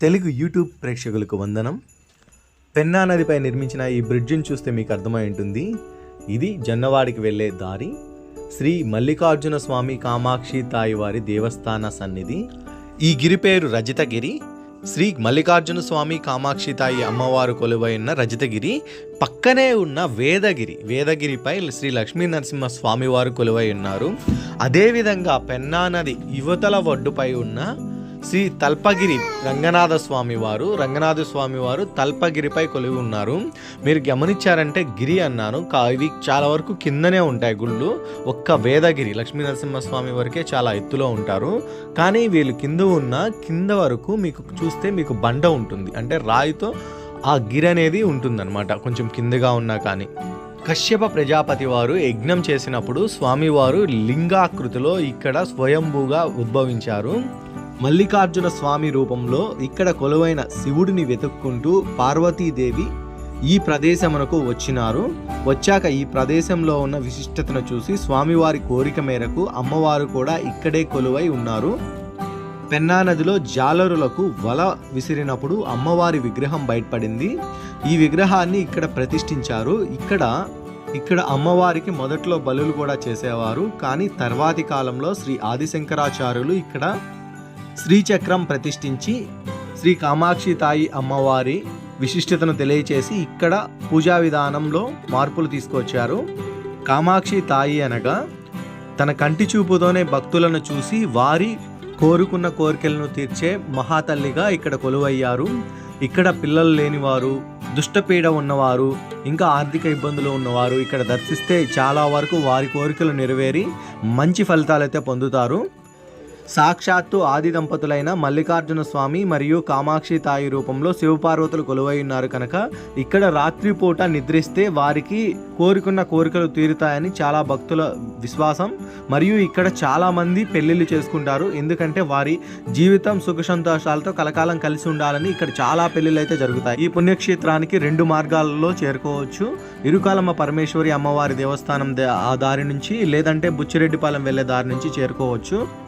Telugu YouTube ప్రేక్షకులకు వందనం. పెన్నా నదిపై నిర్మించిన ఈ బ్రిడ్జిని చూస్తే మీకు అర్థమై ఉంటుంది. ఇది జొన్నవాడికి వెళ్ళే దారి. శ్రీ మల్లికార్జున స్వామి కామాక్షి తాయివారి దేవస్థాన సన్నిధి. ఈ గిరి పేరు రజితగిరి. శ్రీ మల్లికార్జున స్వామి కామాక్షి తాయి అమ్మవారు కొలువై ఉన్న రజితగిరి. పక్కనే ఉన్న వేదగిరి. వేదగిరిపై శ్రీ లక్ష్మీ నరసింహ స్వామివారు కొలువై ఉన్నారు. అదేవిధంగా పెన్నా నది యువతల ఒడ్డుపై ఉన్న శ్రీ తల్పగిరి రంగనాథ స్వామి వారు రంగనాథ స్వామి వారు తల్పగిరిపై కొలివి ఉన్నారు. మీరు గమనించారంటే గిరి అన్నాను. కా ఇవి చాలా వరకు కిందనే ఉంటాయి గుళ్ళు. ఒక్క వేదగిరి లక్ష్మీ నరసింహ స్వామి వరకే చాలా ఎత్తులో ఉంటారు. కానీ వీళ్ళు కింద ఉన్న కింద వరకు మీకు చూస్తే మీకు బండ ఉంటుంది. అంటే రాయితో ఆ గిరి అనేది ఉంటుందన్నమాట. కొంచెం కిందగా ఉన్నా కానీ. కశ్యప ప్రజాపతి వారు యజ్ఞం చేసినప్పుడు స్వామివారు లింగాకృతిలో ఇక్కడ స్వయంభూగా ఉద్భవించారు. మల్లికార్జున స్వామి రూపంలో ఇక్కడ కొలువైన శివుడిని వెతుక్కుంటూ పార్వతీదేవి ఈ ప్రదేశమునకు వచ్చినారు. వచ్చాక ఈ ప్రదేశంలో ఉన్న విశిష్టతను చూసి స్వామివారి కోరిక మేరకు అమ్మవారు కూడా ఇక్కడే కొలువై ఉన్నారు. పెన్నా నదిలో జాలరులకు వల విసిరినప్పుడు అమ్మవారి విగ్రహం బయటపడింది. ఈ విగ్రహాన్ని ఇక్కడ ప్రతిష్ఠించారు. ఇక్కడ ఇక్కడ అమ్మవారికి మొదట్లో బలులు కూడా చేసేవారు. కానీ తర్వాతి కాలంలో శ్రీ ఆదిశంకరాచార్యులు ఇక్కడ శ్రీచక్రం ప్రతిష్ఠించి శ్రీ కామాక్షి తాయి అమ్మవారి విశిష్టతను తెలియచేసి ఇక్కడ పూజా విధానంలో మార్పులు తీసుకొచ్చారు. కామాక్షి తాయి అనగా తన కంటి చూపుతోనే భక్తులను చూసి వారి కోరుకున్న కోరికలను తీర్చే మహాతల్లిగా ఇక్కడ కొలువయ్యారు. ఇక్కడ పిల్లలు లేనివారు దుష్టపీడ ఉన్నవారు ఇంకా ఆర్థిక ఇబ్బందులు ఉన్నవారు ఇక్కడ దర్శిస్తే చాలా వరకు వారి కోరికలు నెరవేరి మంచి ఫలితాలైతే పొందుతారు. సాక్షాత్తు ఆది దంపతులైన మల్లికార్జున స్వామి మరియు కామాక్షి తాయి రూపంలో శివపార్వతులు కొలువై ఉన్నారు కనుక ఇక్కడ రాత్రిపూట నిద్రిస్తే వారికి కోరుకున్న కోరికలు తీరుతాయని చాలా భక్తుల విశ్వాసం. మరియు ఇక్కడ చాలా మంది పెళ్ళిళ్ళు చేసుకుంటారు. ఎందుకంటే వారి జీవితం సుఖ సంతోషాలతో కలకాలం కలిసి ఉండాలని ఇక్కడ చాలా పెళ్ళిళ్ళు అయితే జరుగుతాయి. ఈ పుణ్యక్షేత్రానికి రెండు మార్గాలలో చేరుకోవచ్చు. ఇరుకాలమ్మ పరమేశ్వరి అమ్మవారి దేవస్థానం ఆ దారి నుంచి లేదంటే బుచ్చిరెడ్డిపాలెం వెళ్ళే దారి నుంచి చేరుకోవచ్చు.